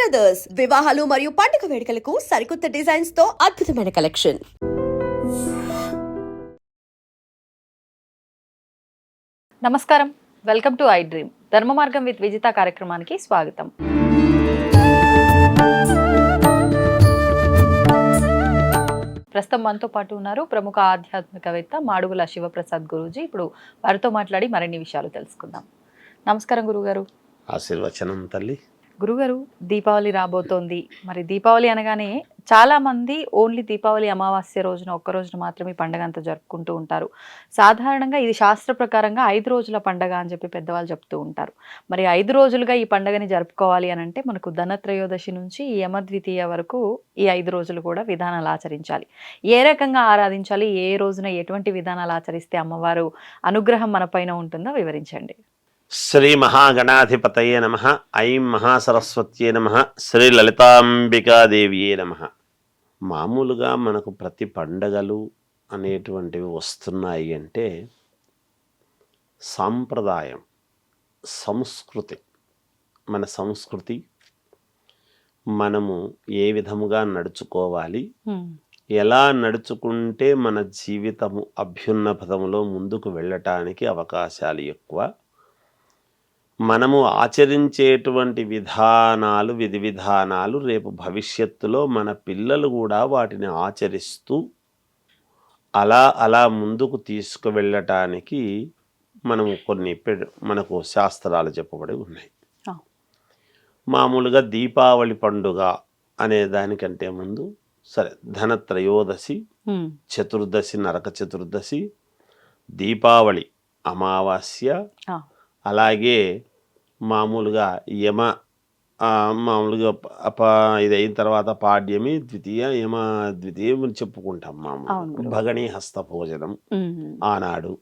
Brothers వివాహాలు మరియు పండుగ వేడుకలకు సరికొత్త డిజైన్స్తో అద్భుతమైన కలెక్షన్ నమస్కారం. వెల్కమ్ టు ఐ డ్రీమ్ ధర్మ మార్గం విత్ విజిత కార్యక్రమానికి స్వాగతం. ప్రస్తుతం మనతో పాటు ఉన్నారు ప్రముఖ ఆధ్యాత్మికవేత్త మాడుగుల శివప్రసాద్ గురూజీ. ఇప్పుడు వారితో మాట్లాడి మరిన్ని విషయాలు తెలుసుకుందాం. నమస్కారం గురుగారు. ఆశీర్వచనం తల్లి. గురుగారు దీపావళి రాబోతోంది. మరి దీపావళి అనగానే చాలా మంది ఓన్లీ దీపావళి అమావాస్య రోజున ఒక్క రోజున మాత్రమే పండగ అంతా జరుపుకుంటూ ఉంటారు. సాధారణంగా ఇది శాస్త్ర ప్రకారంగా ఐదు రోజుల పండగ అని చెప్పి పెద్దవాళ్ళు చెప్తూ ఉంటారు. మరి ఐదు రోజులుగా ఈ పండగని జరుపుకోవాలి అని అంటే మనకు ధనత్రయోదశి నుంచి యమద్వితీయ వరకు ఈ ఐదు రోజులు కూడా విధానాలు ఆచరించాలి. ఏ రకంగా ఆరాధించాలి ఏ రోజున ఎటువంటి విధానాలు ఆచరిస్తే అమ్మవారు అనుగ్రహం మన పైన ఉంటుందో వివరించండి. శ్రీ మహాగణాధిపతయే నమ ఐం మహాసరస్వత్యే నమ శ్రీ లలితాంబికాదేవియే నమ. మామూలుగా మనకు ప్రతి పండగలు అనేటువంటివి వస్తున్నాయి అంటే సాంప్రదాయం సంస్కృతి. మన సంస్కృతి మనము ఏ విధముగా నడుచుకోవాలి ఎలా నడుచుకుంటే మన జీవితము అభ్యున్న పదములో ముందుకు వెళ్ళటానికి అవకాశాలు ఎక్కువ మనము ఆచరించేటువంటి విధానాలు విధి విధానాలు రేపు భవిష్యత్తులో మన పిల్లలు కూడా వాటిని ఆచరిస్తూ అలా అలా ముందుకు తీసుకువెళ్ళటానికి మనము కొన్ని మనకు శాస్త్రాలు చెప్పబడి ఉన్నాయి. మామూలుగా దీపావళి పండుగ అనే దానికంటే ముందు సరే ధనత్రయోదశి చతుర్దశి నరక చతుర్దశి దీపావళి అమావాస్య. అలాగే మామూలుగా యమ మామూలుగా ప- ఇది అయిన తర్వాత పాడ్యమి ద్వితీయ యమ ద్వితీయం చెప్పుకుంటాం మామూలు. భగణి హస్త భోజనం ఆనాడు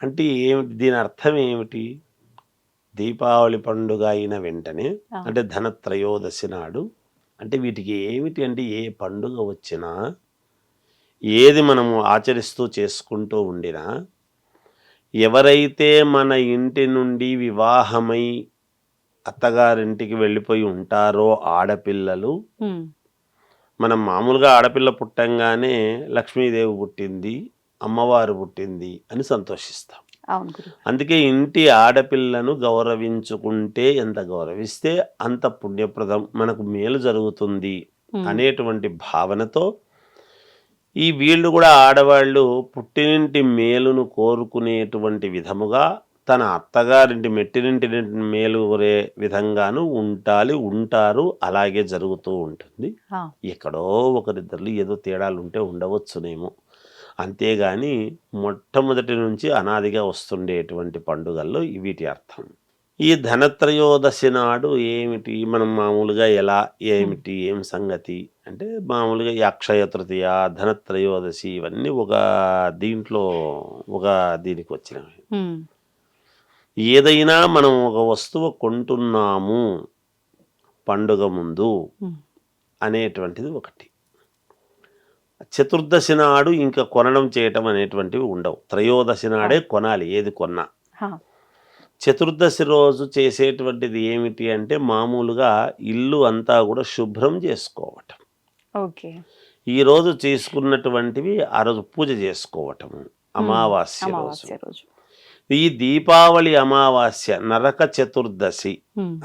అంటే ఏమిటి దీని అర్థం ఏమిటి దీపావళి పండుగ అయిన వెంటనే. అంటే ధనత్రయోదశి నాడు అంటే వీటికి ఏమిటి అంటే ఏ పండుగ వచ్చినా ఏది మనము ఆచరిస్తూ చేసుకుంటూ ఉండినా ఎవరైతే మన ఇంటి నుండి వివాహమై అత్తగారింటికి వెళ్ళిపోయి ఉంటారో ఆడపిల్లలు. మనం మామూలుగా ఆడపిల్ల పుట్టంగానే లక్ష్మీదేవి పుట్టింది అమ్మవారు పుట్టింది అని సంతోషిస్తాం. అందుకే ఇంటి ఆడపిల్లను గౌరవించుకుంటే ఎంత గౌరవిస్తే అంత పుణ్యప్రదం మనకు మేలు జరుగుతుంది అనేటువంటి భావనతో ఈ వీళ్ళు కూడా ఆడవాళ్ళు పుట్టినింటి మేలును కోరుకునేటువంటి విధముగా తన అత్తగారింటి మెట్టినింటి మేలు కోరే విధంగాను ఉండాలి ఉంటారు అలాగే జరుగుతూ ఉంటుంది. ఎక్కడో ఒకరిద్దరు ఏదో తేడాలు ఉంటే ఉండవచ్చునేమో. అంతేగాని మొట్టమొదటి నుంచి అనాదిగా వస్తుండేటువంటి పండుగల్లో వీటి అర్థం. ఈ ధనత్రయోదశి నాడు ఏమిటి? మనం మామూలుగా ఎలా ఏమిటి ఏం సంగతి? అంటే మామూలుగా ఈ అక్షయ తృతీయ ధనత్రయోదశి ఇవన్నీ ఒక దీంట్లో ఒక దీనికి వచ్చినవి. ఏదైనా మనం ఒక వస్తువు కొంటున్నాము పండుగ ముందు అనేటువంటిది ఒకటి. చతుర్దశి నాడు ఇంకా కొనడం చేయటం అనేటువంటివి ఉండవు. త్రయోదశి నాడే కొనాలి ఏది కొన్నా. చతుర్దశి రోజు చేసేటువంటిది ఏమిటి అంటే మామూలుగా ఇల్లు అంతా కూడా శుభ్రం చేసుకోవటం. ఓకే. ఈ రోజు చేసుకున్నటువంటివి ఆ రోజు పూజ చేసుకోవటము అమావాస్య రోజు. ఈ దీపావళి అమావాస్య నరక చతుర్దశి.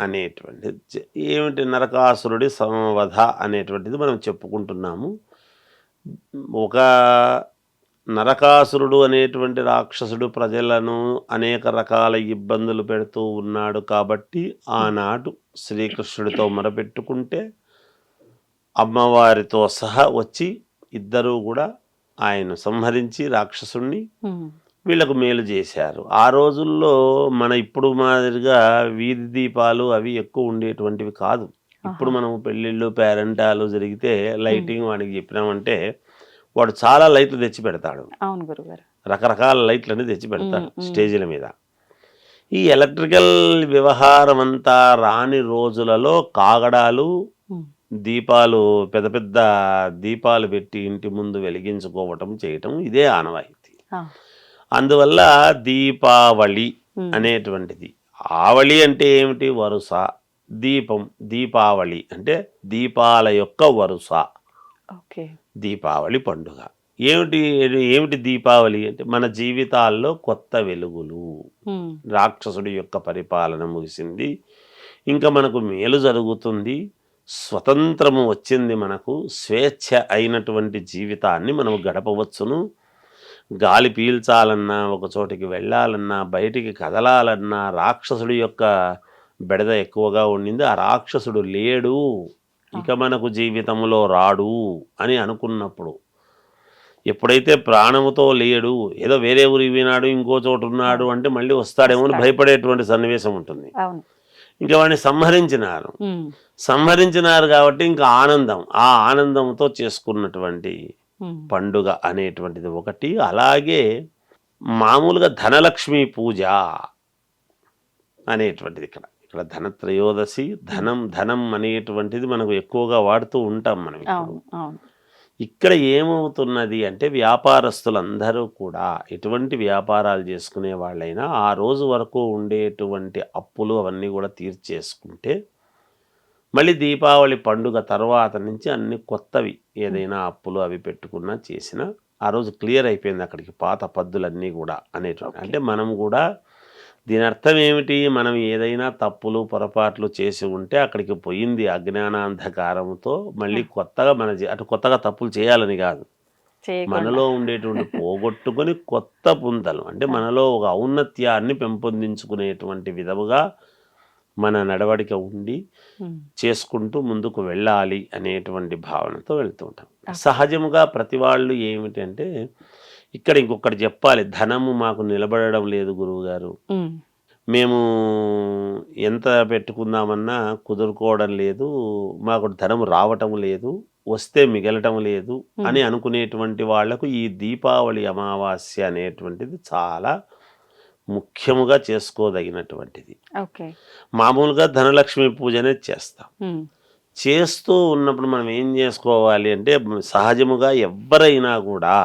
అనేటువంటిది ఏమిటి నరకాసురుడి సంవధ అనేటువంటిది మనం చెప్పుకుంటున్నాము ఒక నరకాసురుడు అనేటువంటి రాక్షసుడు ప్రజలను అనేక రకాల ఇబ్బందులు పెడుతూ ఉన్నాడు కాబట్టి ఆనాడు శ్రీకృష్ణుడితో మొరపెట్టుకుంటే అమ్మవారితో సహా వచ్చి ఇద్దరూ కూడా ఆయన సంహరించి రాక్షసుణ్ణి. వీళ్ళకు మేలు చేశారు. ఆ రోజుల్లో మన ఇప్పుడు మాదిరిగా వీధి దీపాలు అవి ఎక్కువ ఉండేటువంటివి కాదు. ఇప్పుడు మనం పెళ్ళిళ్ళు పేరెంటాలు జరిగితే లైటింగ్ వాడికి చెప్పినామంటే వాడు చాలా లైట్లు తెచ్చి పెడతాడు. అవును గురుగారు. రకరకాల లైట్లని తెచ్చి పెడతాడు. స్టేజీల మీద. ఈ ఎలక్ట్రికల్ వ్యవహారం అంతా రాని రోజులలో కాగడాలు. దీపాలు పెద్ద పెద్ద దీపాలు పెట్టి ఇంటి ముందు వెలిగించుకోవటం చేయటం ఇదే ఆనవాయితీ. అందువల్ల దీపావళి. అనేటువంటిది. ఆవళి అంటే ఏమిటి? వరుస. దీపం దీపావళి అంటే దీపాల యొక్క వరుస. ఓకే. దీపావళి పండుగ. ఏమిటి? ఏమిటి దీపావళి అంటే మన జీవితాల్లో కొత్త వెలుగులు. రాక్షసుడి యొక్క పరిపాలన ముగిసింది. ఇంకా మనకు మేలు జరుగుతుంది. స్వతంత్రము వచ్చింది మనకు. స్వేచ్ఛ అయినటువంటి జీవితాన్ని మనం గడపవచ్చును. గాలి పీల్చాలన్నా ఒక చోటికి వెళ్ళాలన్నా బయటికి కదలాలన్నా రాక్షసుడి యొక్క బెడద ఎక్కువగా ఉండింది. ఆ రాక్షసుడు లేడు. ఇక మనకు జీవితంలో రాడు అని అనుకున్నప్పుడు ఎప్పుడైతే ప్రాణముతో లేడు ఏదో వేరే ఊరికి పోయినాడు ఇంకో చోటు ఉన్నాడు అంటే మళ్ళీ వస్తాడేమో అని భయపడేటువంటి సన్నివేశం ఉంటుంది. ఇంకా వాడిని సంహరించినారు. సంహరించినారు కాబట్టి ఇంకా ఆనందం ఆ ఆనందంతో చేసుకున్నటువంటి పండుగ అనేటువంటిది ఒకటి. అలాగే మామూలుగా ధనలక్ష్మి పూజ అనేటువంటిది ఇక్కడ. ఇక్కడ ధనత్రయోదశి ధనం ధనం అనేటువంటిది మనకు ఎక్కువగా వాడుతూ ఉంటాం మనం ఇక్కడ ఏమవుతున్నది అంటే వ్యాపారస్తులందరూ కూడా ఎటువంటి వ్యాపారాలు చేసుకునే వాళ్ళైనా ఆ రోజు వరకు ఉండేటువంటి అప్పులు అవన్నీ కూడా తీర్చేసుకుంటే మళ్ళీ దీపావళి పండుగ తర్వాత నుంచి అన్ని కొత్తవి ఏదైనా అప్పులు అవి పెట్టుకున్నా చేసినా ఆ రోజు క్లియర్ అయిపోయింది అక్కడికి పాత పద్దులన్నీ కూడా అనేటువంటి. అంటే మనం కూడా దీని అర్థం ఏమిటి? మనం ఏదైనా తప్పులు పొరపాట్లు చేసి ఉంటే అక్కడికి పోయింది అజ్ఞానాంధకారంతో మళ్ళీ కొత్తగా మన అటు కొత్తగా తప్పులు చేయాలని కాదు. మనలో ఉండేటువంటి పోగొట్టుకొని కొత్త పుంతలు అంటే మనలో ఒక ఔన్నత్యాన్ని పెంపొందించుకునేటువంటి విధముగా మన నడవడిక ఉండి చేసుకుంటూ ముందుకు వెళ్ళాలి అనేటువంటి భావనతో వెళ్తూ ఉంటాం. సహజముగా ప్రతి వాళ్ళు ఏమిటంటే ఇక్కడ ఇంకొకటి చెప్పాలి ధనము మాకు నిలబడడం లేదు గురువుగారు. ఉమ్, మేము ఎంత పెట్టుకుందామన్నా కుదురుకోవడం లేదు మాకు ధనం రావటం లేదు వస్తే మిగలటం లేదు అని అనుకునేటువంటి వాళ్ళకు ఈ దీపావళి అమావాస్య అనేటువంటిది చాలా ముఖ్యముగా చేసుకోదగినటువంటిది. ఓకే. మామూలుగా ధనలక్ష్మి పూజనే చేస్తాం. ఉమ్, చేస్తూ ఉన్నప్పుడు మనం ఏం చేసుకోవాలి అంటే సహజముగా ఎవ్వరైనా కూడా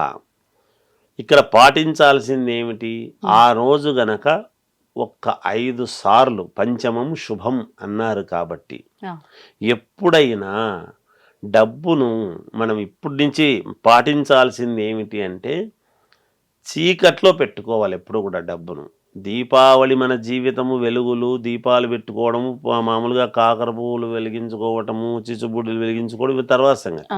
ఇక్కడ పాటించాల్సింది ఏమిటి? ఆ రోజు గనక ఒక్క ఐదు సార్లు పంచమం శుభం అన్నారు కాబట్టి ఎప్పుడైనా డబ్బును మనం ఇప్పటి నుంచి పాటించాల్సింది ఏమిటి అంటే చీకట్లో పెట్టుకోవాలి ఎప్పుడు కూడా డబ్బును. దీపావళి మన జీవితము వెలుగులు దీపాలు పెట్టుకోవడము మామూలుగా కాకర పువ్వులు వెలిగించుకోవటము చిచ్చుబుడ్డులు వెలిగించుకోవడం ఇవి తర్వాత సంగతి.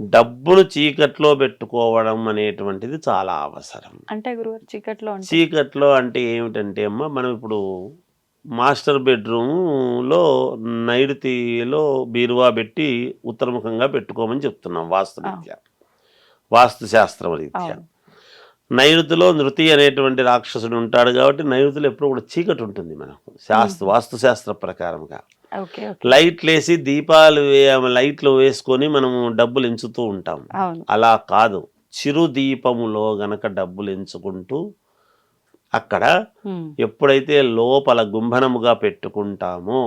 డబ్బును చీకట్లో పెట్టుకోవడం అనేటువంటిది చాలా అవసరం. అంటే గురుగారు చీకట్లో అంటే? చీకట్లో అంటే ఏమిటంటే అమ్మ మనం ఇప్పుడు మాస్టర్ బెడ్రూమ్లో నైరుతిలో బీరువా పెట్టి ఉత్తరముఖంగా పెట్టుకోమని చెప్తున్నాం వాస్తు రీత్యా. వాస్తు శాస్త్రం రీత్యా. నైరుతిలో నృతి అనేటువంటి రాక్షసుడు ఉంటాడు కాబట్టి నైరుతిలో ఎప్పుడు కూడా చీకటి ఉంటుంది మనకు. శాస్త్ర వాస్తు శాస్త్ర ప్రకారంగా. లైట్లు వేసి దీపాలు లైట్లు వేసుకొని మనము డబ్బులు ఎంచుతూ ఉంటాం. అలా కాదు. చిరు దీపములో గనక డబ్బులు ఎంచుకుంటూ అక్కడ ఉమ్, ఎప్పుడైతే లోపల గుంభనముగా పెట్టుకుంటామో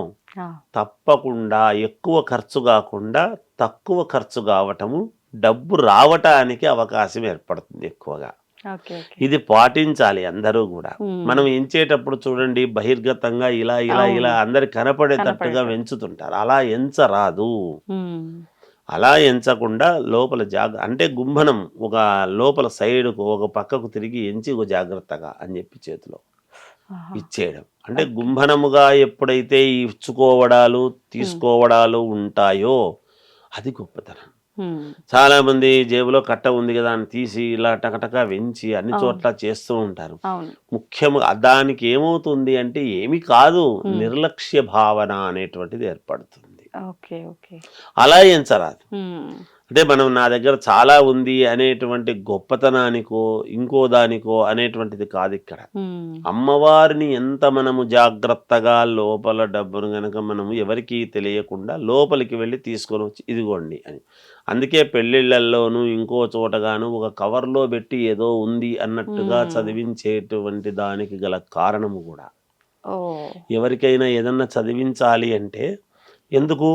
తప్పకుండా ఎక్కువ ఖర్చు కాకుండా తక్కువ ఖర్చు కావటము డబ్బు రావటానికి అవకాశం ఏర్పడుతుంది ఎక్కువగా. ఇది పాటించాలి అందరూ కూడా. మనం ఎంచేటప్పుడు చూడండి బహిర్గతంగా ఇలా ఇలా. ఇలా అందరి కనపడేటట్టుగా కనపడేటట్టు. వెంచుతుంటారు. అలా ఎంచరాదు. అలా ఎంచకుండా లోపల జాగ అంటే గుంభనం ఒక లోపల సైడ్కు ఒక పక్కకు తిరిగి ఎంచి ఒక జాగ్రత్తగా అని చెప్పి చేతిలో ఇచ్చేయడం. అంటే గుంభనముగా ఎప్పుడైతే ఇచ్చుకోవడాలు తీసుకోవడాలు ఉంటాయో అది గొప్పతనం. ఉమ్, చాలా మంది జేబులో కట్ట ఉంది కదా అని తీసి ఇలా టకటక వెంచి అన్ని. చోట్ల చేస్తూ ఉంటారు. ముఖ్యంగా దానికి ఏమవుతుంది అంటే ఏమి కాదు. నిర్లక్ష్య భావన అనేటువంటిది ఏర్పడుతుంది. అలా ఎంచరాదు ఉమ్, అంటే మనం నా దగ్గర చాలా ఉంది అనేటువంటి గొప్పతనానికో ఇంకో దానికో అనేటువంటిది కాదు ఇక్కడ. అమ్మవారిని ఎంత మనము జాగ్రత్తగా లోపల డబ్బును గనక మనము ఎవరికీ తెలియకుండా లోపలికి వెళ్ళి తీసుకొని వచ్చి ఇదిగోండి అని. అందుకే పెళ్ళిళ్ళల్లోనూ ఇంకో చోటగాను ఒక కవర్లో పెట్టి ఏదో ఉంది అన్నట్టుగా. చదివించేటువంటి దానికి గల కారణము కూడా. ఎవరికైనా ఏదన్నా చదివించాలి అంటే ఎందుకు?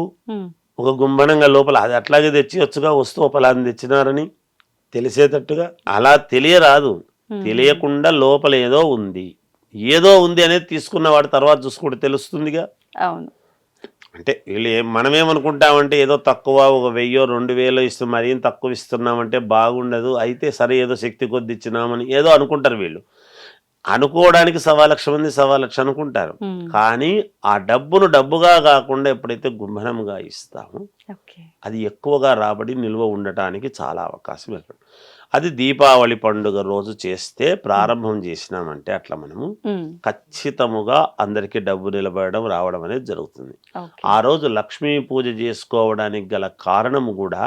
ఒక గుంభనంగా లోపల అది అట్లాగే తెచ్చి వచ్చుగా వస్తువు ఫలాన్ని తెచ్చినారని తెలిసేటట్టుగా అలా తెలియరాదు. తెలియకుండా లోపల ఏదో ఉంది. ఏదో ఉంది అనేది తీసుకున్నవాడు తర్వాత చూసుకుంటే తెలుస్తుందిగా. అవును. అంటే వీళ్ళు ఏం మనమేమనుకుంటామంటే ఏదో తక్కువ ఒక వెయ్యో రెండు వేలో ఇస్తాం మరీ తక్కువ ఇస్తున్నామంటే బాగుండదు. అయితే సరే ఏదో శక్తి కొద్ది ఇచ్చినామని ఏదో అనుకుంటారు వీళ్ళు. అనుకోవడానికి సవా లక్ష మంది సవా లక్ష అనుకుంటారు. ఉమ్. కానీ ఆ డబ్బును డబ్బుగా కాకుండా ఎప్పుడైతే గుంభనంగా ఇస్తామో అది ఎక్కువగా రాబడి నిల్వ ఉండటానికి చాలా అవకాశం ఏర్పడు. అది దీపావళి పండుగ రోజు చేస్తే ప్రారంభం చేసినామంటే అట్లా మనము ఉమ్. ఖచ్చితముగా అందరికీ డబ్బు నిలబడడం రావడం అనేది జరుగుతుంది. ఆ రోజు లక్ష్మీ పూజ చేసుకోవడానికి గల కారణం కూడా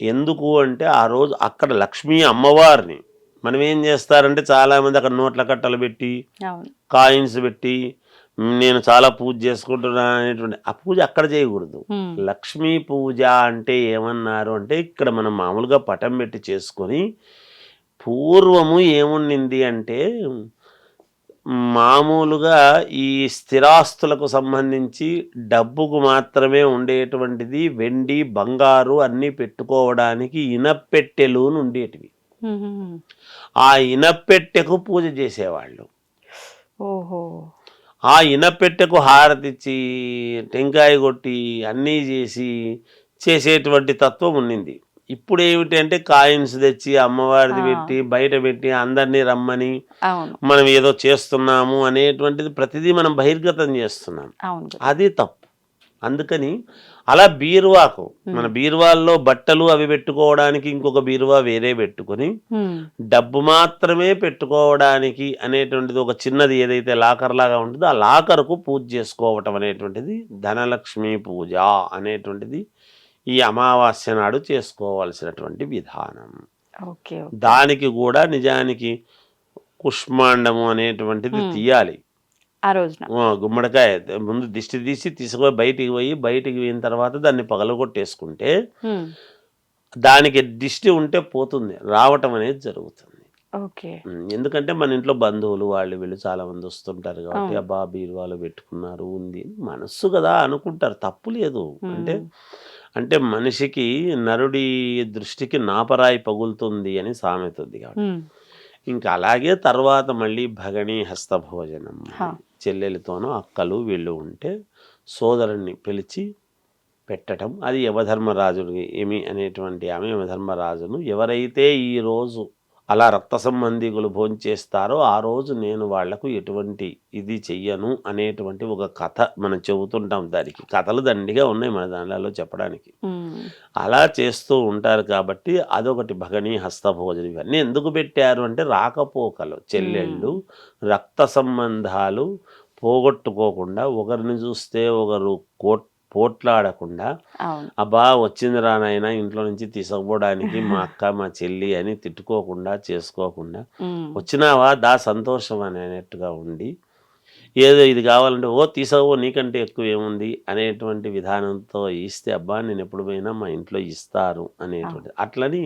ఎందుకు అంటే ఆ రోజు అక్కడ లక్ష్మీ అమ్మవారిని మనం ఏం చేస్తారంటే చాలామంది అక్కడ నోట్ల కట్టలు పెట్టి కాయిన్స్ పెట్టి "మ్, నేను చాలా పూజ చేసుకుంటున్నాను అనేటువంటి ఆ పూజ అక్కడ చేయకూడదు. లక్ష్మీ పూజ అంటే ఏమన్నారు అంటే ఇక్కడ మనం మామూలుగా పటం పెట్టి చేసుకొని పూర్వము ఏముండింది అంటే మామూలుగా ఈ స్థిరాస్తులకు సంబంధించి డబ్బుకు మాత్రమే ఉండేటువంటిది వెండి బంగారు అన్నీ పెట్టుకోవడానికి ఇనపెట్టెలు ఉండేటివి. ఆ ఇనపెట్టెకు పూజ చేసేవాళ్ళు. ఓహో. ఆ ఇనపెట్టెకు హారతిచ్చి టెంకాయ కొట్టి అన్నీ చేసి చేసేటువంటి తత్వం ఉండింది ఇప్పుడు ఏమిటి అంటే కాయిన్స్ తెచ్చి అమ్మవారిది. పెట్టి బయట పెట్టి అందరినీ రమ్మని మనం ఏదో చేస్తున్నాము అనేటువంటిది ప్రతిదీ మనం బహిర్గతం చేస్తున్నాం. అది తప్పు. అందుకని అలా బీరువాకు మన బీరువాల్లో బట్టలు అవి పెట్టుకోవడానికి ఇంకొక బీరువా వేరే పెట్టుకొని. డబ్బు మాత్రమే పెట్టుకోవడానికి అనేటువంటిది ఒక చిన్నది ఏదైతే లాకర్ లాగా ఉంటుందో ఆ లాకర్కు పూజ చేసుకోవటం అనేటువంటిది ధనలక్ష్మి పూజ అనేటువంటిది ఈ అమావాస్య నాడు చేసుకోవాల్సినటువంటి విధానం. దానికి కూడా నిజానికి కుష్మాండము అనేటువంటిది. తీయాలి ఆ రోజున గుమ్మడికాయ ముందు దిష్టి తీసి తీసుకుపోయి బయటికి పోయి బయటికి పోయిన తర్వాత దాన్ని పగలగొట్టేసుకుంటే. దానికి దిష్టి ఉంటే పోతుంది రావటం అనేది జరుగుతుంది ఎందుకంటే మన ఇంట్లో బంధువులు వాళ్ళు వీళ్ళు చాలా మంది వస్తుంటారు కాబట్టి. అబ్బా బీరువాలో పెట్టుకున్నారు ఉంది మనస్సు కదా అనుకుంటారు తప్పు లేదు. అంటే అంటే మనిషికి నరుడి దృష్టికి నాపరాయి పగులుతుంది అని సామెత ఉంది కాబట్టి. ఇంకా అలాగే తర్వాత మళ్ళీ భగని హస్తభోజనం హా. చెల్లెలతోనూ అక్కలు వీళ్ళు ఉంటే సోదరుణ్ణి పిలిచి పెట్టడం అది యమధర్మరాజుని ఏమి అనేటువంటి ఆమె యమధర్మరాజును. ఎవరైతే ఈ రోజు అలా రక్త సంబంధికులు భోంచేస్తారో ఆ రోజు నేను వాళ్ళకు ఎటువంటి ఇది చెయ్యను అనేటువంటి ఒక కథ మనం చెబుతుంటాం దానికి. కథలు దండిగా ఉన్నాయి మన దానిలో చెప్పడానికి. అలా చేస్తూ ఉంటారు కాబట్టి అదొకటి భగని హస్తభోజనం ఇవన్నీ ఎందుకు పెట్టారు అంటే రాకపోకలు చెల్లెళ్ళు రక్త సంబంధాలు పోగొట్టుకోకుండా ఒకరిని చూస్తే ఒకరు కోట్ పోట్లాడకుండా అబ్బా వచ్చింది రానైనా ఇంట్లో నుంచి తీసుకుపోవడానికి మా అక్క మా చెల్లి అని తిట్టుకోకుండా చేసుకోకుండా. వచ్చినావా? దా సంతోషం అనేటట్టుగా ఉండి ఏదో ఇది కావాలంటే ఓ తీసుకో నీకంటే ఎక్కువ ఏముంది? అనేటువంటి విధానంతో ఇస్తే అబ్బా నేను ఎప్పుడు పోయినా మా ఇంట్లో ఇస్తారు అనేటువంటి. అట్లని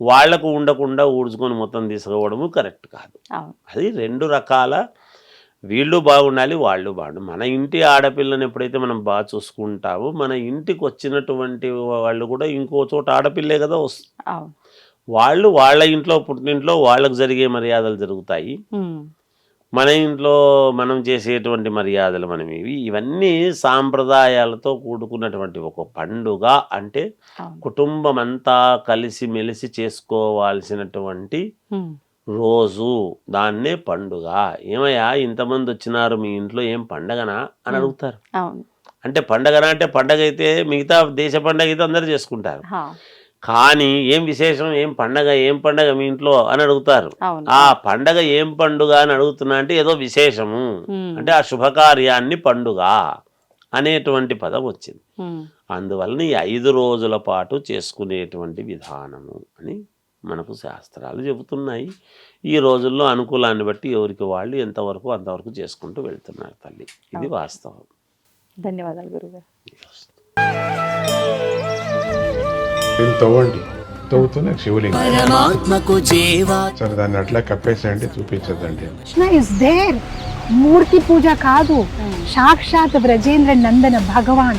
వాళ్ళకు ఉండకుండా ఊడ్చుకొని మొత్తం తీసుకుపోవడము కరెక్ట్ కాదు. అది రెండు రకాల వీళ్ళు బాగుండాలి వాళ్ళు బాగుండాలి. మన ఇంటి ఆడపిల్లని ఎప్పుడైతే మనం బాగా చూసుకుంటామో మన ఇంటికి వచ్చినటువంటి వాళ్ళు కూడా ఇంకో చోట ఆడపిల్లే కదా వస్తుంది వాళ్ళు వాళ్ళ ఇంట్లో పుట్టినింట్లో వాళ్ళకు జరిగే మర్యాదలు జరుగుతాయి. మన ఇంట్లో మనం చేసేటువంటి మర్యాదలు మనం ఇవి. ఇవన్నీ సాంప్రదాయాలతో కూడుకున్నటువంటి ఒక పండుగ అంటే కుటుంబం అంతా కలిసి మెలిసి చేసుకోవాల్సినటువంటి. రోజు దాన్నే పండుగ. ఏమయ్యా ఇంతమంది వచ్చినారు మీ ఇంట్లో ఏం పండగనా? అని. అడుగుతారు. అవును. అంటే పండగనా అంటే పండగ అయితే మిగతా దేశ పండగ అయితే అందరు చేసుకుంటారు. కానీ ఏం విశేషం ఏం పండగ ఏం పండగ మీ ఇంట్లో అని అడుగుతారు. ఆ పండగ ఏం పండుగ అని అడుగుతున్నా అంటే ఏదో విశేషము. అంటే ఆ శుభకార్యాన్ని పండుగ అనేటువంటి పదం వచ్చింది. అందువలన ఈ ఐదు రోజుల పాటు చేసుకునేటువంటి విధానము అని మనకు శాస్త్రాలు చెబుతున్నాయి. ఈ రోజుల్లో అనుకూలాన్ని బట్టి ఎవరికి వాళ్ళు ఎంతవరకు అంతవరకు చేసుకుంటూ వెళ్తున్నారు తల్లి. ఇది వాస్తవం. ధన్యవాదాలు గురుగారు. తవ్వండి. తవ్వుతూనే శివలింగం. సరే దాన్ని అట్లా కప్పేసేయండి చూపించదండి కృష్ణ ఇస్ దేర్ మూర్తి పూజ కాదు. సాక్షాత్ బ్రజేంద్ర నందన భగవాన్.